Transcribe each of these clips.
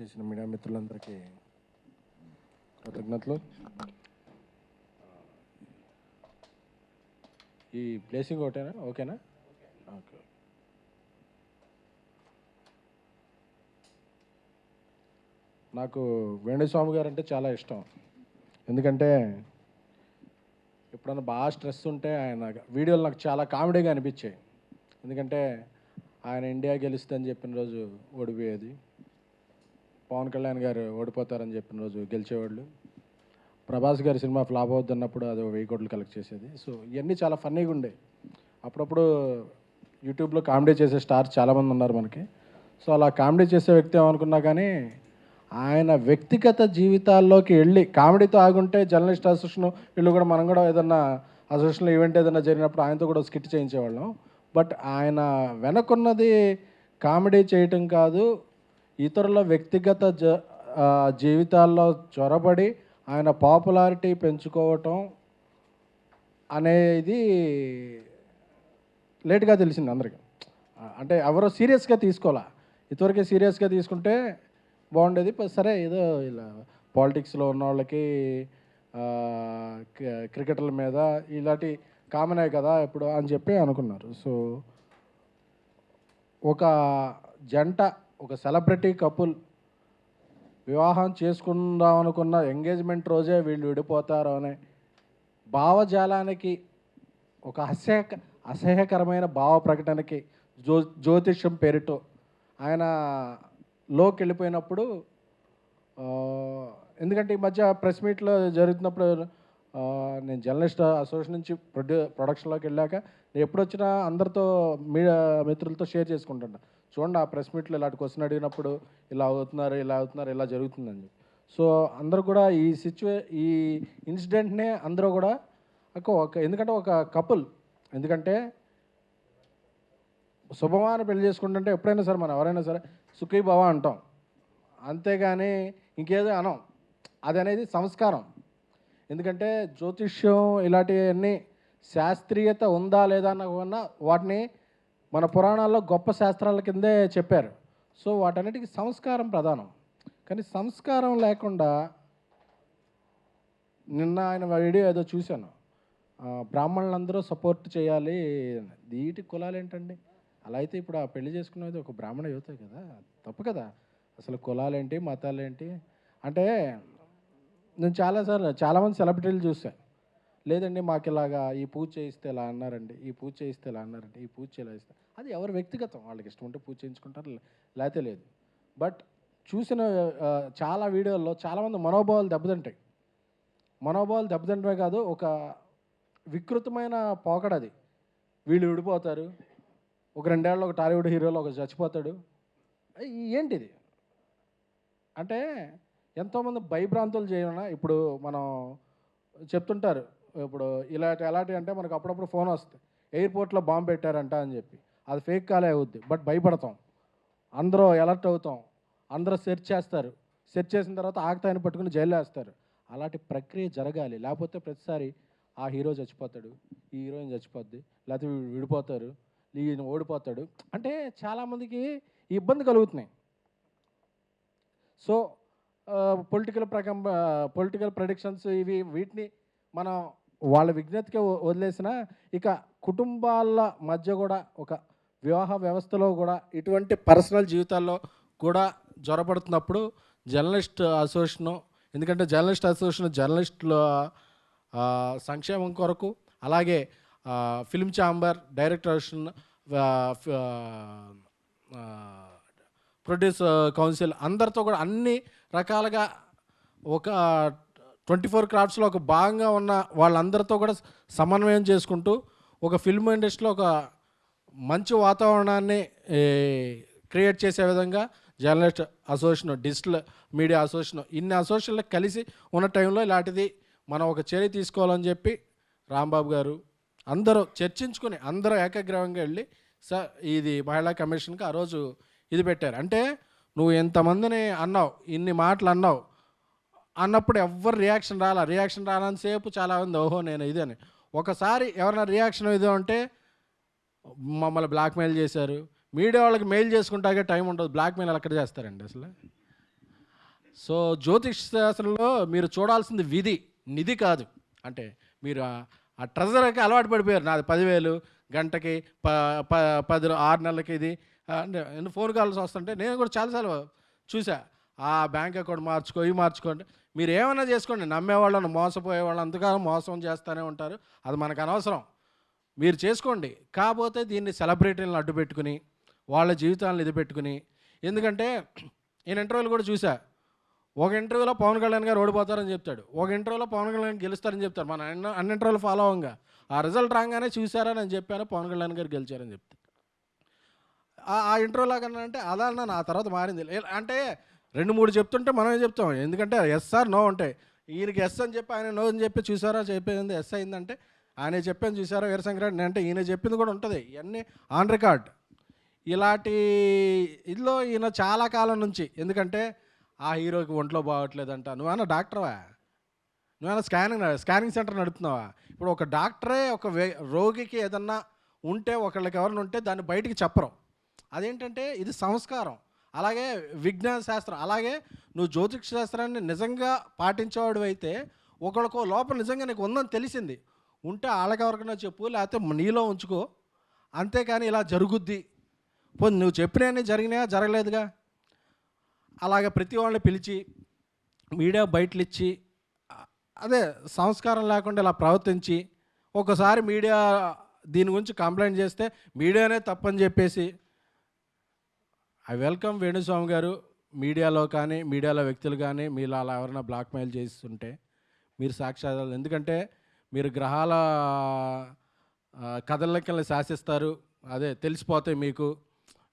చేసిన మీడియా మిత్రులందరికీ కృతజ్ఞతలు. ఈ ప్లేసింగ్ ఒకటేనా? ఓకేనా? ఓకే. నాకు వేణుస్వామి గారు అంటే చాలా ఇష్టం. ఎందుకంటే ఎప్పుడన్నా బాగా స్ట్రెస్ ఉంటే ఆయన వీడియోలు నాకు చాలా కామెడీగా అనిపించాయి. ఎందుకంటే ఆయన ఇండియా గెలుస్తుందని చెప్పిన రోజు ఓడిపోయేది. పవన్ కళ్యాణ్ గారు ఓడిపోతారని చెప్పిన రోజు గెలిచేవాళ్ళు. ప్రభాస్ గారి సినిమా ఫ్లాప్ అవుతున్నప్పుడు అది వెయ్యి కోట్లు కలెక్ట్ చేసేది. సో ఇవన్నీ చాలా ఫన్నీగా ఉండే. అప్పుడప్పుడు యూట్యూబ్లో కామెడీ చేసే స్టార్స్ చాలామంది ఉన్నారు మనకి. సో అలా కామెడీ చేసే వ్యక్తి ఏమనుకున్నా కానీ ఆయన వ్యక్తిగత జీవితాల్లోకి వెళ్ళి కామెడీతో ఆగుంటే జర్నలిస్ట్ అసోసియేషన్ వీళ్ళు కూడా మనం కూడా ఏదన్నా అసోసియేషన్లో ఈవెంట్ ఏదైనా జరిగినప్పుడు ఆయనతో కూడా స్కిట్ చేయించేవాళ్ళం. బట్ ఆయన వెనకున్నది కామెడీ చేయటం కాదు ఇతరుల వ్యక్తిగత జ జీవితాల్లో చొరబడి ఆయన పాపులారిటీ పెంచుకోవటం అనేది లేట్గా తెలిసింది అందరికీ. అంటే ఎవరో సీరియస్గా తీసుకోవాలా? ఇదివరకే సీరియస్గా తీసుకుంటే బాగుండేది. సరే ఏదో ఇలా పాలిటిక్స్లో ఉన్న వాళ్ళకి క్రికెటర్ల మీద ఇలాంటి కామనే కదా ఇప్పుడు అని చెప్పి అనుకున్నారు. సో ఒక జంట ఒక సెలబ్రిటీ కపుల్ వివాహం చేసుకుందాం అనుకున్న ఎంగేజ్మెంట్ రోజే వీళ్ళు విడిపోతారు అనే భావజాలానికి ఒక అసహ్య అసహ్యకరమైన భావ ప్రకటనకి జ్యో జ్యోతిష్యం పేరుతో ఆయన లోకి వెళ్ళిపోయినప్పుడు ఎందుకంటే ఈ మధ్య ప్రెస్ మీట్లో జరుగుతున్నప్పుడు నేను జర్నలిస్ట్ అసోసియేషన్ నుంచి ప్రొడ్యూ ప్రొడక్షన్లోకి వెళ్ళాక నేను ఎప్పుడు వచ్చినా అందరితో మీడియా మిత్రులతో షేర్ చేసుకుంటున్నా చూడండి ఆ ప్రెస్ మీట్లో ఇలాంటి క్వశ్చన్ అడిగినప్పుడు ఇలా అవుతున్నారు ఇలా అవుతున్నారు ఇలా జరుగుతుందని చెప్పి. సో అందరూ కూడా ఈ సిచ్యువే ఈ ఇన్సిడెంట్నే అందరూ కూడా ఒక ఒక ఎందుకంటే ఒక కపుల్. ఎందుకంటే శుభమాన పెళ్ళి చేసుకుంటుంటే ఎప్పుడైనా సరే మనం ఎవరైనా సరే సుఖీ భవ అంటాం. అంతేగాని ఇంకేదో అనం. అది అనేది సంస్కారం. ఎందుకంటే జ్యోతిష్యం ఇలాంటివన్నీ శాస్త్రీయత ఉందా లేదా అన్న వాటిని మన పురాణాల్లో గొప్ప శాస్త్రాల కిందే చెప్పారు. సో వాటన్నిటికీ సంస్కారం ప్రధానం. కానీ సంస్కారం లేకుండా నిన్న ఆయన వీడియో ఏదో చూశాను. బ్రాహ్మణులందరూ సపోర్ట్ చేయాలి. వీటి కులాలు ఏంటండి? అలా అయితే ఇప్పుడు ఆ పెళ్ళి చేసుకునేది ఒక బ్రాహ్మణ యువత కదా? తప్పు కదా? అసలు కులాలేంటి మతాలేంటి? అంటే నేను చాలాసార్లు చాలామంది సెలబ్రిటీలు చూశాను. లేదండి మాకు ఇలాగా ఈ పూజ చేయిస్తే ఇలా అన్నారండి ఈ పూజ చేయిస్తే ఇలా అన్నారండి ఈ పూజ ఇలా ఇస్తే అది ఎవరి వ్యక్తిగతం వాళ్ళకి ఇష్టం ఉంటే పూజ చేయించుకుంటారు లేకపోతే లేదు. బట్ చూసిన చాలా వీడియోల్లో చాలామంది మనోభావాలు దెబ్బతింటాయి. మనోభావాలు దెబ్బతింటమే కాదు ఒక వికృతమైన పోకడది వీళ్ళు విడిపోతారు ఒక రెండేళ్ళు ఒక టాలీవుడ్ హీరోలో ఒక చచ్చిపోతాడు. ఏంటిది? అంటే ఎంతోమంది భయభ్రాంతులు చేయన ఇప్పుడు మనం చెప్తుంటారు ఇప్పుడు ఇలాంటి ఎలాంటి అంటే మనకు అప్పుడప్పుడు ఫోన్ వస్తాయి. ఎయిర్పోర్ట్లో బాంబు పెట్టారంట అని చెప్పి. అది ఫేక్ కాలే అవుద్ది. బట్ భయపడతాం. అందరూ అలర్ట్ అవుతాం. అందరూ సెర్చ్ చేస్తారు. సెర్చ్ చేసిన తర్వాత ఆగతాయని పట్టుకుని జైలు వేస్తారు. అలాంటి ప్రక్రియ జరగాలి. లేకపోతే ప్రతిసారి ఆ హీరో చచ్చిపోతాడు. ఈ హీరోయిన్ చచ్చిపోద్ది. లేకపోతే విడిపోతారు. ఈయన ఓడిపోతాడు. అంటే చాలామందికి ఇబ్బంది కలుగుతున్నాయి. సో పొలిటికల్ ప్రకం పొలిటికల్ ప్రొడిక్షన్స్ ఇవి వీటిని మనం వాళ్ళ విజ్ఞతకే వదిలేసిన ఇక కుటుంబాల మధ్య కూడా ఒక వివాహ వ్యవస్థలో కూడా ఇటువంటి పర్సనల్ జీవితాల్లో కూడా జ్వరపడుతున్నప్పుడు జర్నలిస్ట్ అసోసియేషన్ ఎందుకంటే జర్నలిస్ట్ అసోసియేషన్ జర్నలిస్టుల సంక్షేమం కొరకు అలాగే film chamber director association produce council అందరితో కూడా అన్ని రకాలుగా ఒక ట్వంటీ ఫోర్ క్రాఫ్ట్స్లో ఒక భాగంగా ఉన్న వాళ్ళందరితో కూడా సమన్వయం చేసుకుంటూ ఒక ఫిల్మ్ ఇండస్ట్రీలో ఒక మంచి వాతావరణాన్ని క్రియేట్ చేసే విధంగా journalist association digital media association ఇన్ని అసోసియేషన్లు కలిసి ఉన్న టైంలో ఇలాంటిది మనం ఒక చర్య తీసుకోవాలని చెప్పి రాంబాబు గారు అందరూ చర్చించుకొని అందరూ ఏకగ్రహంగా వెళ్ళి సార్ ఇది మహిళా కమిషన్కి ఆ రోజు ఇది పెట్టారు. అంటే నువ్వు ఎంతమందిని అన్నావు ఇన్ని మాటలు అన్నావు అన్నప్పుడు ఎవ్వరు రియాక్షన్ రాలా. రియాక్షన్ రానంతసేపు చాలా ఉంది. ఓహో నేను ఇది అని. ఒకసారి ఎవరైనా రియాక్షన్ ఇది అంటే మమ్మల్ని బ్లాక్మెయిల్ చేశారు. మీడియా వాళ్ళకి మెయిల్ చేసుకుంటాకే టైం ఉండదు. బ్లాక్మెయిల్ ఎక్కడ చేస్తారండి అసలు? సో జ్యోతిష్ శాస్త్రంలో మీరు చూడాల్సింది విధి నిధి కాదు. అంటే మీరు ఆ- ట్రెజర్కి అలవాటు పడిపోయారు. నాది పదివేలు గంటకి ప ప పది ఆరు నెలలకి ఇది. అంటే ఎన్ని ఫోన్ కాల్స్ వస్తుంటే నేను కూడా చాలాసార్లు చూసా ఆ బ్యాంక్ అకౌంట్ మార్చుకో ఇవి మార్చుకోండి మీరు ఏమైనా చేసుకోండి. నమ్మేవాళ్ళను మోసపోయే వాళ్ళు అంతకాలం మోసం చేస్తూనే ఉంటారు. అది మనకు అనవసరం. మీరు చేసుకోండి. కాకపోతే దీన్ని సెలబ్రిటీలను అడ్డు పెట్టుకుని వాళ్ళ జీవితాలను ఇది పెట్టుకుని ఎందుకంటే నేను ఇంటర్వ్యూలు కూడా చూసా. ఒక ఇంటర్వ్యూలో పవన్ కళ్యాణ్ గారు ఓడిపోతారని చెప్తాడు. ఒక ఇంటర్వ్యూలో పవన్ కళ్యాణ్ గెలుస్తారని చెప్తారు. మన అన్న అన్ని ఇంటర్వ్యూలు ఫాలో అవ్వంగా. ఆ రిజల్ట్ రాగానే చూసారా నేను చెప్పాను పవన్ కళ్యాణ్ గారు గెలిచారని చెప్తాను ఆ- ఇంటర్వ్యూలో కన్నా అంటే అలా నా తర్వాత మారింది. అంటే రెండు మూడు చెప్తుంటే మనమే చెప్తాం. ఎందుకంటే ఎస్ సార్ నో ఉంటాయి ఈయనకి ఎస్ అని చెప్పి ఆయన నో అని చెప్పి చూసారా? చెప్పేది ఎస్ అయిందంటే ఆయన చెప్పాను చూసారా వీరశంకరెడ్డి అంటే ఈయన చెప్పింది కూడా ఉంటుంది. ఇవన్నీ ఆన్ రికార్డ్ ఇలాంటి ఇదిలో ఈయన చాలా కాలం నుంచి ఎందుకంటే ఆ హీరోకి ఒంట్లో బాగోట్లేదంట. నువ్వన్నా డాక్టర్వా నువ్వేనా స్కానింగ్ స్కానింగ్ సెంటర్ నడుపుతున్నావా? ఇప్పుడు ఒక డాక్టరే ఒక వే- రోగికి ఏదన్నా ఉంటే ఒకళ్ళకి ఎవరైనా ఉంటే దాన్ని బయటికి చెప్పరు. అదేంటంటే ఇది సంస్కారం. అలాగే విజ్ఞాన శాస్త్రం అలాగే నువ్వు జ్యోతిష శాస్త్రాన్ని నిజంగా పాటించేవాడు అయితే ఒకళ్ళకో లోపల నిజంగా నీకు ఉందని తెలిసింది. ఉంటే వాళ్ళకి చెప్పు లేకపోతే నీలో ఉంచుకో. అంతేకాని ఇలా జరుగుద్ది. పోనీ నువ్వు చెప్పినవన్నీ జరిగినాయా? జరగలేదుగా. అలాగే ప్రతి వాళ్ళని పిలిచి మీడియా బయటలు ఇచ్చి అదే సంస్కారం లేకుండా ఇలా ప్రవర్తించి ఒకసారి మీడియా దీని గురించి కంప్లైంట్ చేస్తే మీడియానే తప్పని చెప్పేసి ఐ వెల్కమ్ వేణుస్వామి గారు. మీడియాలో కానీ మీడియాలో వ్యక్తులు కానీ మీరు అలా ఎవరైనా బ్లాక్మెయిల్ చేస్తుంటే మీరు సాక్ష్యాలు ఎందుకంటే మీరు గ్రహాల ఆ, కదలికల్ని శాసిస్తారు. అదే తెలిసిపోతాయి మీకు.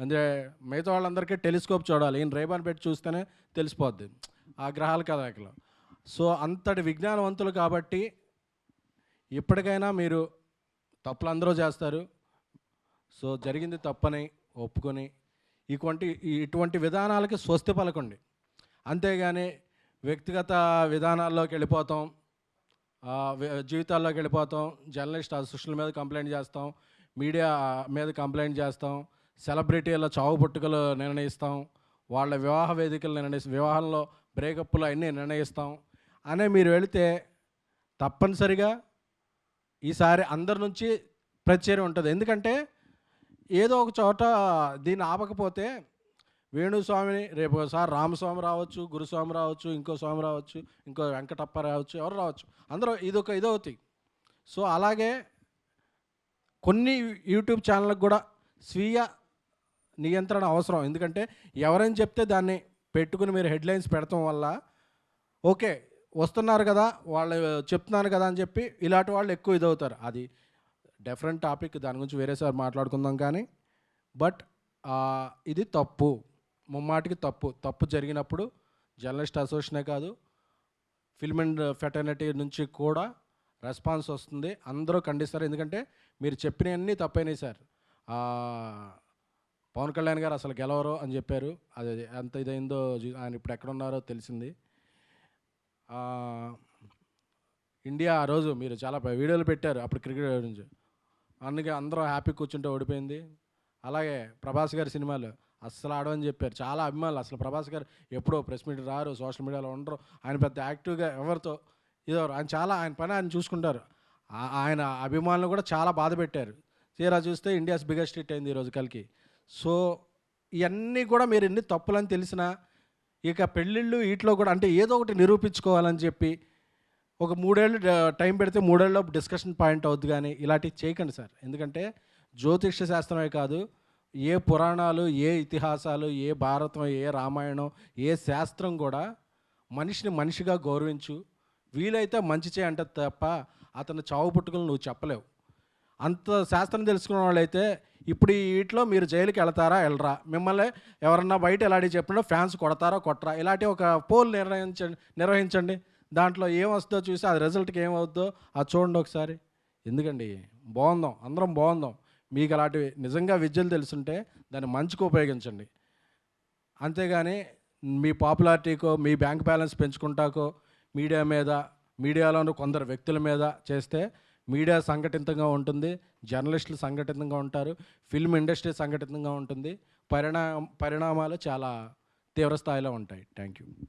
అంటే మిగతా వాళ్ళందరికీ టెలిస్కోప్ చూడాలి. ఈయన రేబాన్ పెట్టి చూస్తేనే తెలిసిపోద్ది ఆ గ్రహాల కదలికలు. సో అంతటి విజ్ఞానవంతులు కాబట్టి ఇప్పటికైనా మీరు తప్పులు అందరూ చేస్తారు. సో జరిగింది తప్పని ఒప్పుకొని ఇటువంటి ఇటువంటి విధానాలకి స్వస్తి పలకండి. అంతేగాని వ్యక్తిగత విధానాల్లోకి వెళ్ళిపోతాం. జీవితాల్లోకి వెళ్ళిపోతాం. జర్నలిస్ట్ సోషల్ మీద కంప్లైంట్ చేస్తాం. మీడియా మీద కంప్లైంట్ చేస్తాం. సెలబ్రిటీల చావు పుట్టుకలు నిర్ణయిస్తాం. వాళ్ళ వివాహ వేదికలు నిర్ణయిస్తాం. వివాహంలో బ్రేకప్లు అన్నీ నిర్ణయిస్తాం. అనే మీరు వెళితే తప్పనిసరిగా ఈసారి అందరి నుంచి ప్రత్యయం ఉంటుంది. ఎందుకంటే ఏదో ఒక చోట దీన్ని ఆపకపోతే వేణుస్వామిని రేపు ఒకసారి రామస్వామి రావచ్చు గురుస్వామి రావచ్చు ఇంకో స్వామి రావచ్చు ఇంకో వెంకటప్ప రావచ్చు ఎవరు రావచ్చు. అందరూ ఇదొక ఇదవుతాయి. సో అలాగే కొన్ని యూట్యూబ్ ఛానళ్ళకు కూడా స్వీయ నియంత్రణ అవసరం. ఎందుకంటే ఎవరైనా చెప్తే దాన్ని పెట్టుకుని మీరు హెడ్లైన్స్ పెడతాం వల్ల ఓకే వస్తున్నారు కదా వాళ్ళు చెప్తున్నాను కదా అని చెప్పి ఇలాంటి వాళ్ళు ఎక్కువ ఇదవుతారు. అది డిఫరెంట్ టాపిక్ దాని గురించి వేరేసారి మాట్లాడుకుందాం కానీ. బట్ ఇది తప్పు. ముమ్మాటికి తప్పు. తప్పు జరిగినప్పుడు జర్నలిస్ట్ అసోసియేషనే కాదు ఫిల్మ్ అండ్ ఫెటర్నిటీ నుంచి కూడా రెస్పాన్స్ వస్తుంది. అందరూ ఖండిస్తారు. ఎందుకంటే మీరు చెప్పినవన్నీ తప్పైనాయి సార్. పవన్ కళ్యాణ్ గారు అసలు గెలవరు అని చెప్పారు. అది ఎంత ఇదైందో ఆయన ఇప్పుడు ఎక్కడ ఉన్నారో తెలిసింది. ఇండియా ఆ రోజు మీరు చాలా వీడియోలు పెట్టారు అప్పుడు క్రికెట్ గురించి. అందుకే అందరూ హ్యాపీ కూర్చుంటే ఓడిపోయింది. అలాగే ప్రభాస్ గారి సినిమాలు అస్సలు ఆడవని చెప్పారు. చాలా అభిమానులు అసలు ప్రభాస్ గారు ఎప్పుడో ప్రెస్ మీట్ రారు సోషల్ మీడియాలో ఉండరు. ఆయన పెద్ద యాక్టివ్గా ఎవరితో ఇదో ఆయన చాలా ఆయన పని ఆయన చూసుకుంటారు. ఆయన అభిమానులు కూడా చాలా బాధ పెట్టారు. తీరా చూస్తే ఇండియాస్ బిగ్గెస్ట్ హిట్ అయింది ఈరోజు కలికి. సో ఇవన్నీ కూడా మీరు ఎన్ని తప్పులని తెలిసినా ఇక పెళ్ళిళ్ళు వీటిలో కూడా అంటే ఏదో ఒకటి నిరూపించుకోవాలని చెప్పి ఒక మూడేళ్ళు టైం పెడితే మూడేళ్ళలో డిస్కషన్ పాయింట్ అవుద్ది కానీ ఇలాంటివి చేయకండి సార్. ఎందుకంటే జ్యోతిష శాస్త్రమే కాదు ఏ పురాణాలు ఏ ఇతిహాసాలు ఏ భారతం ఏ రామాయణం ఏ శాస్త్రం కూడా మనిషిని మనిషిగా గౌరవించు. వీలైతే మంచి చేయంటే తప్ప అతను చావు పుట్టుకలు నువ్వు చెప్పలేవు. అంత శాస్త్రం తెలుసుకున్న వాళ్ళైతే ఇప్పుడు ఈ వీటిలో మీరు జైలుకి వెళతారా వెళ్ళరా? మిమ్మల్ని ఎవరన్నా బయట ఇలాంటివి చెప్పినా ఫ్యాన్స్ కొడతారా కొట్టరా? ఇలాంటి ఒక పోల్ నిర్ణయించండి నిర్వహించండి. దాంట్లో ఏం వస్తుందో చూసి అది రిజల్ట్కి ఏమవుద్దో అది చూడండి ఒకసారి. ఎందుకండి? బాగుందాం. అందరం బాగుందాం. మీకు అలాంటివి నిజంగా విద్యలు తెలుసుంటే దాన్ని మంచికి ఉపయోగించండి. అంతేగాని మీ పాపులారిటీకో మీ బ్యాంక్ బ్యాలెన్స్ పెంచుకుంటాకో మీడియా మీద మీడియాలోని కొందరు వ్యక్తుల మీద చేస్తే మీడియా సంఘటితంగా ఉంటుంది జర్నలిస్టులు సంఘటితంగా ఉంటారు ఫిల్మ్ ఇండస్ట్రీ సంఘటితంగా ఉంటుంది పరిణా పరిణామాలు చాలా తీవ్రస్థాయిలో ఉంటాయి. Thank you.